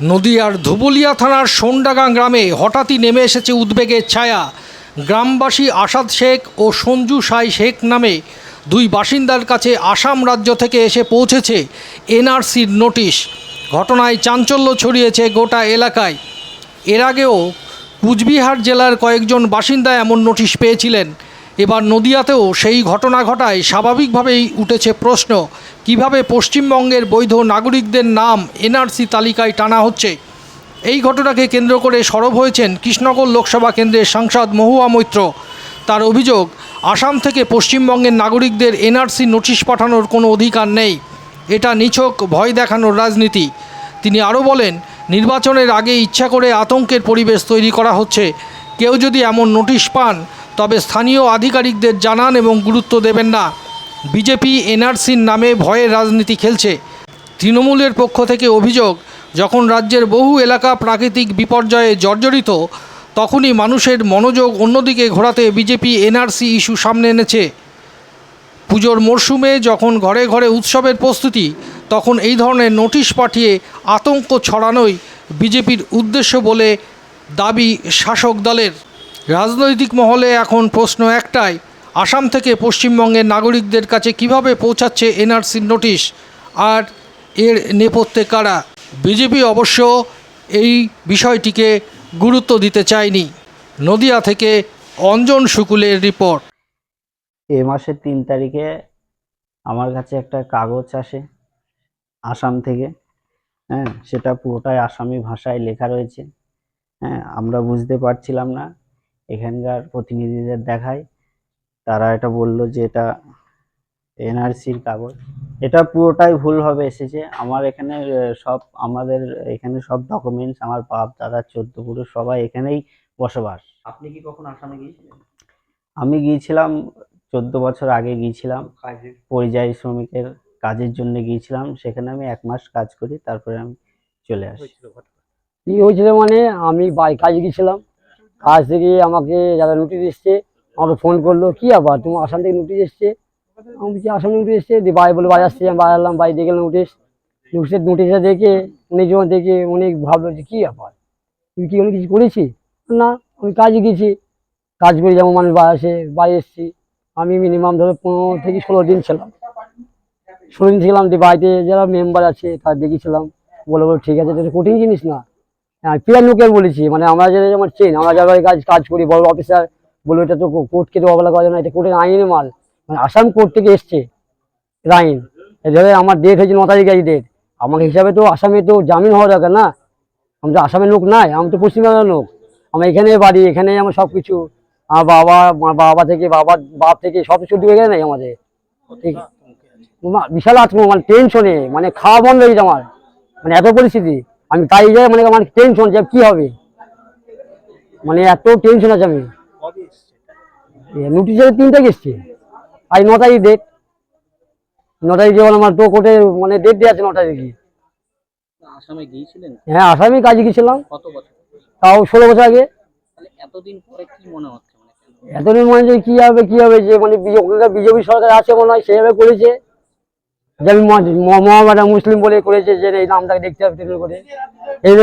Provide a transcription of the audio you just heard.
নদিয়ার ধুবুলিয়া থানার সোনডাঙ্গা গ্রামে হঠাৎই নেমে এসেছে উদ্বেগের ছায়া। গ্রামবাসী আসাদ শেখ ও সঞ্জু সাই শেখ নামে দুই বাসিন্দার কাছে আসাম রাজ্য থেকে এসে পৌঁছেছে এনআরসির নোটিশ। ঘটনায় চাঞ্চল্য ছড়িয়েছে গোটা এলাকায়। এর আগেও কুচবিহার জেলার কয়েকজন বাসিন্দা এমন নোটিশ পেয়েছিলেন। এবার নদিয়াতেও সেই ঘটনা ঘটায় স্বাভাবিকভাবেই উঠেছে প্রশ্ন, কীভাবে পশ্চিমবঙ্গের বৈধ নাগরিকদের নাম এনআরসি তালিকায় টানা হচ্ছে? এই ঘটনাকে কেন্দ্র করে সরব হয়েছেন কৃষ্ণনগর লোকসভা কেন্দ্রের সাংসদ মহুয়া মৈত্র। তার অভিযোগ, আসাম থেকে পশ্চিমবঙ্গের নাগরিকদের এনআরসি নোটিশ পাঠানোর কোনো অধিকার নেই। এটা নিছক, ভয় দেখানোর রাজনীতি। তিনি আরও বলেন, নির্বাচনের আগে ইচ্ছা করে আতঙ্কের পরিবেশ তৈরি করা হচ্ছে। কেউ যদি এমন নোটিশ পান তবে স্থানীয় আধিকারিকদের জানান এবং গুরুত্ব দেবেন না। বিজেপি এনআরসির নামে ভয়ের রাজনীতি খেলছে। তৃণমূলের পক্ষ থেকে অভিযোগ, যখন রাজ্যের বহু এলাকা প্রাকৃতিক বিপর্যয়ে জর্জরিত, তখনই মানুষের মনোযোগ অন্যদিকে ঘোরাতে বিজেপি এনআরসি ইস্যু সামনে এনেছে। পুজোর মরশুমে যখন ঘরে ঘরে উৎসবের প্রস্তুতি, তখন এই ধরনের নোটিশ পাঠিয়ে আতঙ্ক ছড়ানোই বিজেপির উদ্দেশ্য বলে দাবি শাসক দলের। রাজনৈতিক মহলে এখন প্রশ্ন একটাই, আসাম থেকে পশ্চিমবঙ্গের নাগরিকদের কাছে কীভাবে পৌঁছাচ্ছে এনআরসির নোটিশ, আর এর নেপথ্যে কারা? বিজেপি অবশ্য এই বিষয়টিকে গুরুত্ব দিতে চায়নি। নদিয়া থেকে অঞ্জন শুকুলের রিপোর্ট। এ মাসের তিন তারিখে আমার কাছে একটা কাগজ আসে আসাম থেকে হ্যাঁ সেটা পুরোটাই আসামি ভাষায় লেখা রয়েছে হ্যাঁ আমরা বুঝতে পারছিলাম না। এখানকার প্রতিনিধিদের দেখায়। তারা এটা বলল যে এটা এনআরসির কাগজ। এটা পুরোটাই ভুলভাবে এসেছে। আমার এখানে সব আমাদের এখানে সব ডকুমেন্টস আমার বাপ দাদা চোদ্দ পুরুষ সবাই এখানেই বসবাস। আপনি কি কখন আসামে গিয়েছিলেন? আমি গিয়েছিলাম চোদ্দ বছর আগে গিয়েছিলাম। পরিযায়ী শ্রমিকের কাজের জন্য গিয়েছিলাম। সেখানে আমি এক মাস কাজ করি তারপরে আমি চলে আসি। হয়েছিল কি হয়েছিল মানে আমি বাই কাজে গেছিলাম কাজ থেকে আমাকে যারা নোটিশ এসছে, আমাকে ফোন করল, কি আবার তোমার আসাম থেকে নোটিশ এসছে? আমি বলছি, আসাম নোটিশ এসছে? দিয়ে বাই বলে বাই আসছে আমি বাজালাম বাই দেখে নোটিশ নোটিশের নোটিশটা দেখে যখন দেখে, অনেক ভাবলো যে, কী ব্যাপার? তুমি কি অনেক কিছু করেছি না, আমি কাজে গেছি। কাজ করে যেমন মানুষ বাই আসে বাই এসছি। আমি মিনিমাম ধরো পনেরো থেকে ষোলো দিন ছিলাম। ষোলো দিন ছিলাম, দিয়ে বাড়িতে যারা মেম্বার আছে, তার দেখেছিলাম। বলে বলো ঠিক আছে এটা কঠিন জিনিস না। পিয়ার লোকের বলেছি মানে আমরা যেটা যেমন চেন আমরা যারা কাজ কাজ করি বড় অফিসার বলে এটা তো কোর্টকে তো অবলা করা যায় না এটা কোর্টের আইনের মাল। মানে আসাম কোর্ট থেকে এসছে আইন। এভাবে আমার ডেট হয়েছে ন তারিখে আজ ডেট আমার হিসাবে তো আসামে তো জামিন হওয়া দরকার না। আমি তো আসামের লোক নাই আমি তো পশ্চিমবাংলার লোক। আমার এখানে বাড়ি এখানে আমার সব কিছু আমার বাবা বাবা থেকে বাবার বাপ থেকে সব কিছু ডুবে গেছে নাই আমাদের। ঠিক। বিশাল আত্ম মানে টেনশনে মানে খাওয়া বন্ধ হয়ে গেছে আমার। মানে এত পরিস্থিতি। আমি তাই যাই মানে আমার টেনশন যে কি হবে? মানে এত টেনশন আছে আমি। কবে এসছে নোটিশের তিন আজ ন তারিখ ডেট ন তারিখ আমার তো কোর্টে মানে ডেট দেওয়া আছে ন তারিখে হ্যাঁ আসামি কাজে গেছিলাম তাও ষোলো বছর আগে। এতদিন পরে কি মনে হচ্ছে মানে এতদিন মনে যে কি হবে কি হবে যে মানে ওখানকার বিজেপি সরকার আছে মনে হয় সেভাবে করেছে। যে আমি মুসলিম বলে করেছে যে এই নামটাকে দেখতে হবে করে। এই